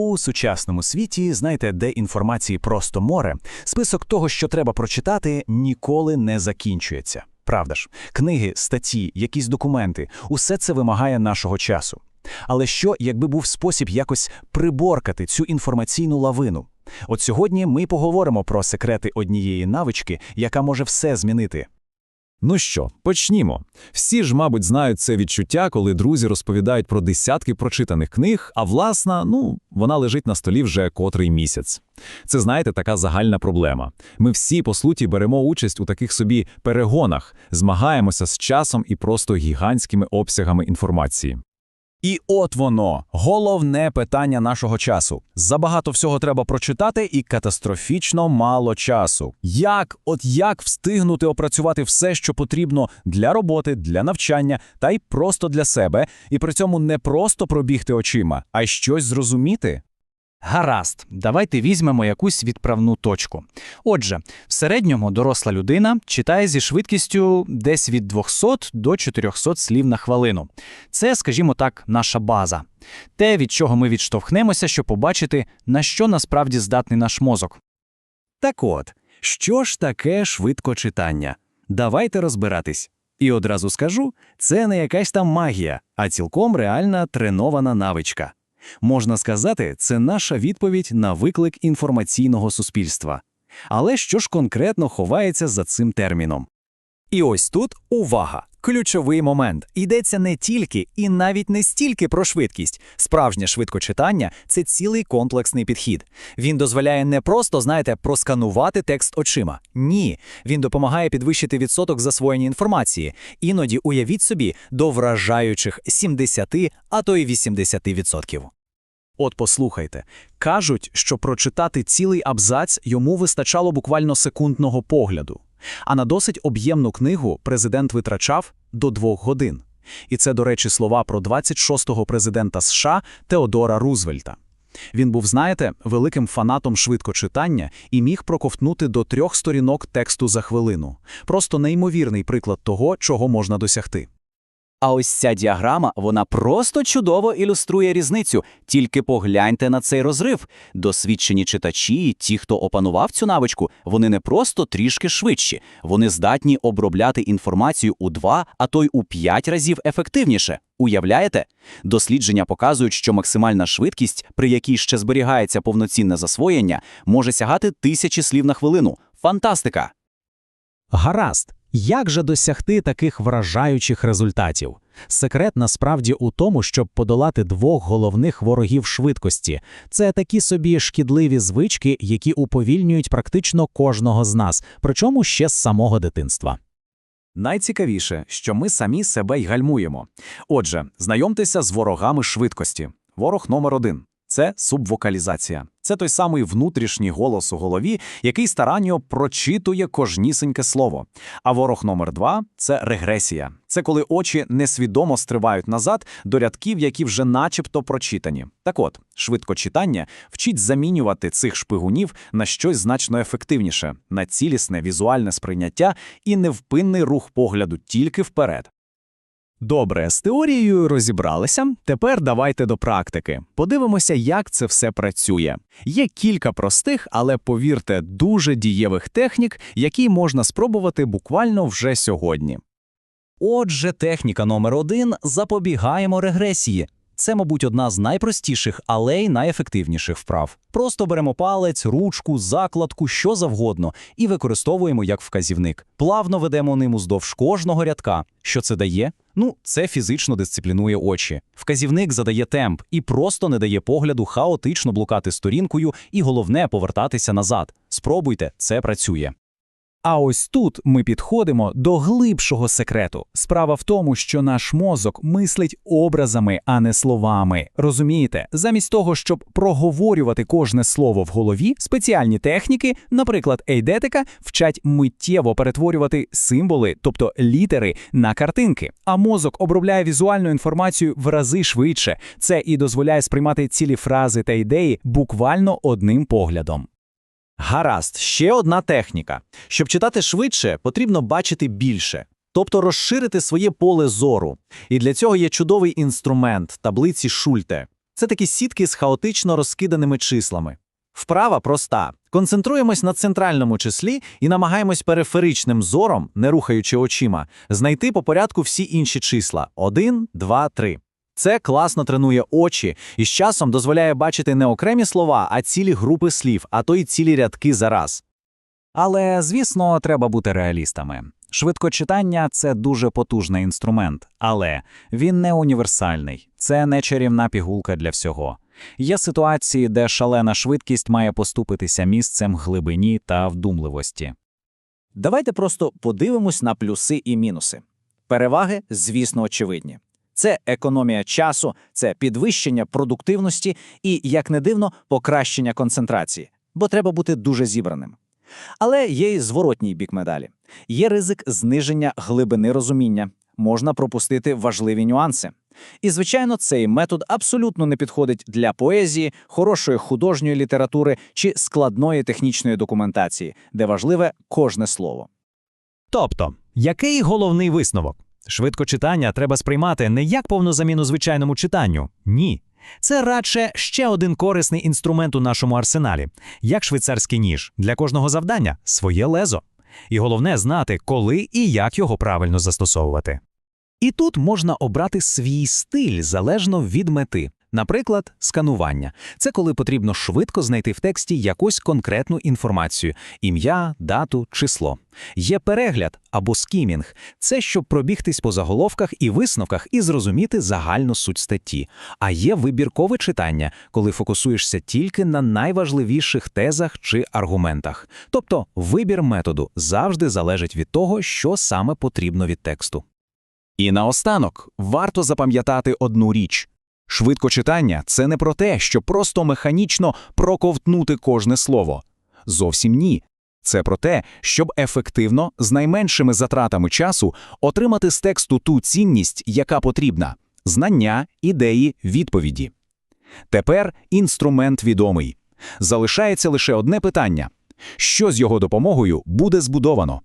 У сучасному світі, знаєте, де інформації просто море, список того, що треба прочитати, ніколи не закінчується. Правда ж, книги, статті, якісь документи усе це вимагає нашого часу. Але що, якби був спосіб якось приборкати цю інформаційну лавину? От сьогодні ми поговоримо про секрети однієї навички, яка може все змінити. Ну що, почнімо. Всі ж, мабуть, знають це відчуття, коли друзі розповідають про десятки прочитаних книг, а власна, ну, вона лежить на столі вже котрий місяць. Це, знаєте, така загальна проблема. Ми всі, по суті, беремо участь у таких собі перегонах, змагаємося з часом і просто гігантськими обсягами інформації. І от воно головне питання нашого часу. Забагато всього треба прочитати, і катастрофічно мало часу. Як, от як встигнути опрацювати все, що потрібно для роботи, для навчання, та й просто для себе, і при цьому не просто пробігти очима, а й щось зрозуміти? Гаразд, давайте візьмемо якусь відправну точку. Отже, в середньому доросла людина читає зі швидкістю десь від 200 до 400 слів на хвилину. Це, скажімо так, наша база. Те, від чого ми відштовхнемося, щоб побачити, на що насправді здатний наш мозок. Так от, що ж таке швидкочитання? Давайте розбиратись. І одразу скажу, це не якась там магія, а цілком реальна тренована навичка. Можна сказати, це наша відповідь на виклик інформаційного суспільства. Але що ж конкретно ховається за цим терміном? І ось тут увага! Ключовий момент. Йдеться не тільки і навіть не стільки про швидкість. Справжнє швидкочитання це цілий комплексний підхід. Він дозволяє не просто, знаєте, просканувати текст очима. Ні, він допомагає підвищити відсоток засвоєння інформації. Іноді уявіть собі до вражаючих 70, а то й 80%. От послухайте, кажуть, що прочитати цілий абзац йому вистачало буквально секундного погляду. А на досить об'ємну книгу президент витрачав до двох годин. І це, до речі, слова про 26-го президента США Теодора Рузвельта. Він був, знаєте, великим фанатом швидкочитання і міг проковтнути до трьох сторінок тексту за хвилину. Просто неймовірний приклад того, чого можна досягти. А ось ця діаграма, вона просто чудово ілюструє різницю. Тільки погляньте на цей розрив. Досвідчені читачі, ті, хто опанував цю навичку, вони не просто трішки швидші, вони здатні обробляти інформацію у два, а то й у п'ять разів ефективніше. Уявляєте? Дослідження показують, що максимальна швидкість, при якій ще зберігається повноцінне засвоєння, може сягати тисячі слів на хвилину. Фантастика! Гаразд. Як же досягти таких вражаючих результатів? Секрет насправді у тому, щоб подолати двох головних ворогів швидкості. Це такі собі шкідливі звички, які уповільнюють практично кожного з нас, причому ще з самого дитинства. Найцікавіше, що ми самі себе й гальмуємо. Отже, знайомтеся з ворогами швидкості. Ворог номер один це субвокалізація. Це той самий внутрішній голос у голові, який старанньо прочитує кожнісіньке слово. А ворог номер два це регресія. Це коли очі несвідомо стривають назад до рядків, які вже начебто прочитані. Так от, швидкочитання вчить замінювати цих шпигунів на щось значно ефективніше, на цілісне візуальне сприйняття і невпинний рух погляду тільки вперед. Добре, з теорією розібралися. Тепер давайте до практики. Подивимося, як це все працює. Є кілька простих, але повірте, дуже дієвих технік, які можна спробувати буквально вже сьогодні. Отже, техніка номер один запобігаємо регресії. Це, мабуть, одна з найпростіших, але й найефективніших вправ. Просто беремо палець, ручку, закладку, що завгодно, і використовуємо як вказівник. Плавно ведемо ним уздовж кожного рядка. Що це дає? Ну, це фізично дисциплінує очі. Вказівник задає темп і просто не дає погляду хаотично блукати сторінкою, і головне повертатися назад. Спробуйте, це працює. А ось тут ми підходимо до глибшого секрету. Справа в тому, що наш мозок мислить образами, а не словами. Розумієте, замість того, щоб проговорювати кожне слово в голові, спеціальні техніки, наприклад, ейдетика, вчать миттєво перетворювати символи, тобто літери, на картинки. А мозок обробляє візуальну інформацію в рази швидше. Це і дозволяє сприймати цілі фрази та ідеї буквально одним поглядом. Гаразд, ще одна техніка. Щоб читати швидше, потрібно бачити більше, тобто розширити своє поле зору. І для цього є чудовий інструмент таблиці Шульте. Це такі сітки з хаотично розкиданими числами. Вправа проста. Концентруємось на центральному числі і намагаємось периферичним зором, не рухаючи очима, знайти по порядку всі інші числа 1, 2, 3. Це класно тренує очі і з часом дозволяє бачити не окремі слова, а цілі групи слів, а то й цілі рядки за раз. Але, звісно, треба бути реалістами. Швидкочитання це дуже потужний інструмент, але він не універсальний, це не чарівна пігулка для всього. Є ситуації, де шалена швидкість має поступитися місцем глибині та вдумливості. Давайте просто подивимось на плюси і мінуси. Переваги, звісно, очевидні. Це економія часу, це підвищення продуктивності і, як не дивно, покращення концентрації, бо треба бути дуже зібраним. Але є й зворотній бік медалі. Є ризик зниження глибини розуміння, можна пропустити важливі нюанси. І, звичайно, цей метод абсолютно не підходить для поезії, хорошої художньої літератури чи складної технічної документації, де важливе кожне слово. Тобто, який головний висновок? Швидкочитання треба сприймати не як повну заміну звичайному читанню. Ні. Це радше ще один корисний інструмент у нашому арсеналі, як швейцарський ніж. Для кожного завдання своє лезо. І головне знати, коли і як його правильно застосовувати. І тут можна обрати свій стиль залежно від мети. Наприклад, сканування це коли потрібно швидко знайти в тексті якусь конкретну інформацію: ім'я, дату, число. Є перегляд або скімінг це щоб пробігтись по заголовках і висновках і зрозуміти загальну суть статті. А є вибіркове читання, коли фокусуєшся тільки на найважливіших тезах чи аргументах. Тобто вибір методу завжди залежить від того, що саме потрібно від тексту. І наостанок варто запам'ятати одну річ. Швидкочитання – це не про те, щоб просто механічно проковтнути кожне слово. Зовсім ні. Це про те, щоб ефективно, з найменшими затратами часу, отримати з тексту ту цінність, яка потрібна – знання, ідеї, відповіді. Тепер інструмент відомий. Залишається лише одне питання – що з його допомогою буде збудовано?